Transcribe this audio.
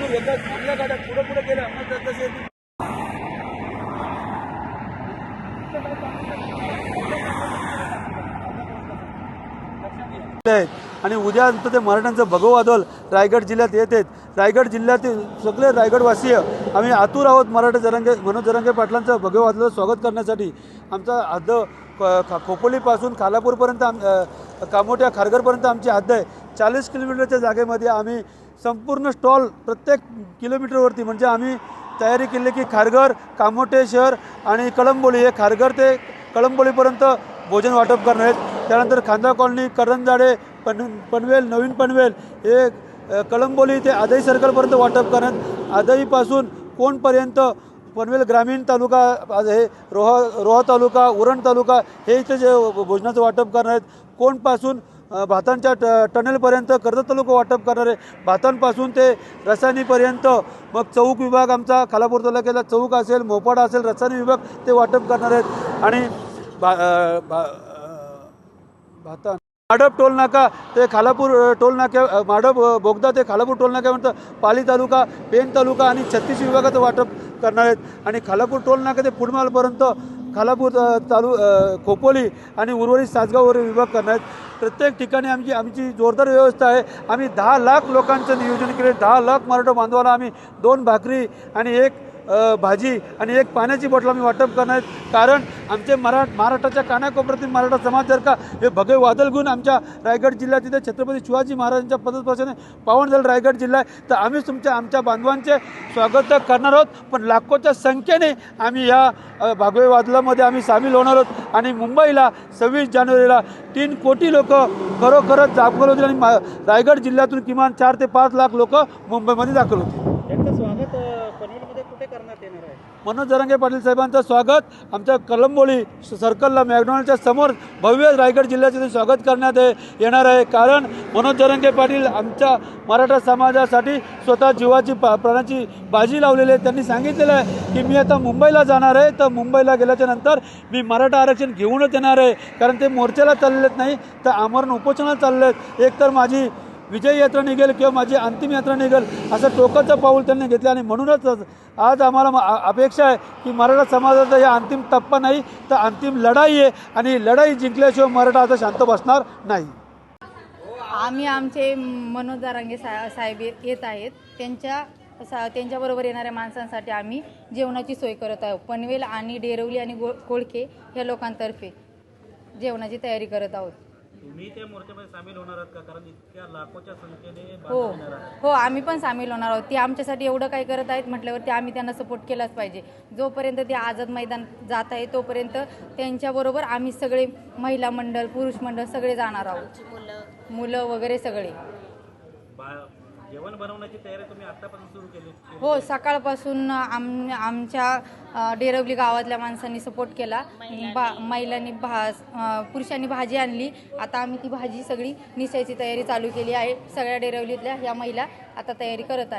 चालू एकदा चांगल्या गाड्या पुढे पुढे गेल्या मग तसे आणि उद्या ते मराठ्यांचं भगवादल रायगड जिल्ह्यात येत आहेत. रायगड जिल्ह्यातील सगळे रायगडवासीय आम्ही आतूर आहोत मराठा जरांगे मनोज जरांगे पाटलांचं भगवादलाचं स्वागत करण्यासाठी. आमचा हद्द खा- खोपोलीपासून खालापूरपर्यंत आम कामोट्या खारघरपर्यंत आमची हद्द आहे. चाळीस किलोमीटरच्या जागेमध्ये आम्ही संपूर्ण स्टॉल प्रत्येक किलोमीटरवरती. म्हणजे आम्ही तयारी केली की खारघर कामोटे शहर आणि कळंबोली. हे खारघर ते कळंबोलीपर्यंत भोजन वाटप करणार आहेत. त्यानंतर खांदा कॉलनी करंजाडे पन पनवेल नवीन पनवेल हे कळंबोली ते आदई सर्कलपर्यंत वाटप करण्यात आदईपासून कोणपर्यंत पनवेल ग्रामीण तालुका हे रोहा रोहा तालुका उरण तालुका हे इथे जे भोजनाचं वाटप करणार आहेत. कोणपासून भातांच्या ट टनेलपर्यंत कर्जत तालुका वाटप करणार भातांपासून ते रसायनीपर्यंत. मग चौक विभाग आमचा खालापूर तालुक्याला चौक असेल मोपाडा असेल रसायनी विभाग ते वाटप करणार आहेत. आणि भा भा भाता माडप टोलनाका ते खालापूर टोलनाक्या माडप बोगदा ते खालापूर टोलनाक्यापर्यंत पाली तालुका पेन तालुका आणि छत्तीस विभागाचं वाटप करणार आहेत. आणि खालापूर टोलनाका ते पुढमालपर्यंत खालापूर तालु खोपोली आणि उर्वरित सासगाववर विभाग करणार आहेत. प्रत्येक ठिकाणी आमची आमची जोरदार व्यवस्था आहे. आम्ही दहा लाख लोकांचं नियोजन केले. दहा लाख मराठा बांधवाला आम्ही दोन भाकरी आणि एक भाजी आणि एक पाण्याची बॉटल आम्ही वाटप करणार. आहेत कारण आमचे मरा महाराष्ट्राच्या कानाकोपऱ्यातील मराठा समाज जर का हे भगवे वादळ घेऊन आमच्या रायगड जिल्ह्यात तिथे छत्रपती शिवाजी महाराजांच्या पदस्पर्शाने पावन झालं रायगड जिल्हा आहे तर आम्ही तुमच्या आमच्या बांधवांचे स्वागत करणार आहोत. पण लाखोच्या संख्येने आम्ही या भागवे वादळामध्ये आम्ही सामील होणार आहोत. आणि मुंबईला सव्वीस जानेवारीला तीन कोटी लोक खरोखरच दाखल होतील आणि मा- रायगड जिल्ह्यातून किमान चार ते पाच लाख लोक मुंबईमध्ये दाखल होतील. स्वागत अ, पनवेलमध्ये कुठे करण्यात येणार आहे मनोज जरांगे पाटील साहेबांचं स्वागत. आमच्या कलंबोली सर्कलला मॅकडॉनल्डच्या समोर भव्य रायगड जिल्ह्याचे स्वागत करण्यात येणार आहे. कारण मनोज जरांगे पाटील आमच्या मराठा समाजासाठी स्वतः जीवाची पा प्राणाची बाजी लावलेली आहे. त्यांनी सांगितलेलं आहे की मी आता मुंबईला जाणार आहे. तर मुंबईला गेल्याच्यानंतर मी मराठा आरक्षण घेऊनच येणार आहे. कारण ते मोर्चाला चाललेत नाही तर आमरण उपोषणाला चालले आहेत एकतर माझी विजय यात्रा निघेल किंवा माझी अंतिम यात्रा निघेल असं टोकाचं पाऊल त्यांनी घेतलं आणि म्हणूनच आज आम्हाला अपेक्षा आहे की मराठा समाजाचा या अंतिम टप्पा नाही तर अंतिम लढाई आहे आणि लढाई जिंकल्याशिवाय मराठा आता शांत बसणार नाही. आम्ही आमचे मनोज दारांगे सा साहेब येत आहेत. त्यांच्या सा त्यांच्याबरोबर येणाऱ्या माणसांसाठी आम्ही जेवणाची सोय करत आहोत. पनवेल आणि डेरवली आणि गो कोळखे ह्या लोकांतर्फे जेवणाची तयारी करत आहोत. तुम्ही त्या मोर्चामध्ये सामील होणार आहात का? कारण इतक्या लाखोच्या संख्येने हो. बांधव येणार आहेत. हो आम्ही पण सामील होणार आहोत. ते आमच्यासाठी एवढं काय करत आहेत म्हटल्यावरती आम्ही त्यांना सपोर्ट केलाच पाहिजे. जोपर्यंत ते आझाद मैदान जात आहे तोपर्यंत त्यांच्याबरोबर आम्ही सगळे महिला मंडळ पुरुष मंडळ सगळे जाणार आहोत. मुलं वगैरे सगळे. बा जेवण बनवण्याची तयारी तुम्ही आतापासून सुरू केली? हो सकाळपासून आम आमच्या डेरवली गावातल्या माणसांनी सपोर्ट केला. बा महिलांनी भा अ, पुरुषांनी भाजी आणली. आता आम्ही ती भाजी सगळी निसायची तयारी चालू केली आहे. सगळ्या डेरवलीतल्या ह्या महिला आता तयारी करत आहेत.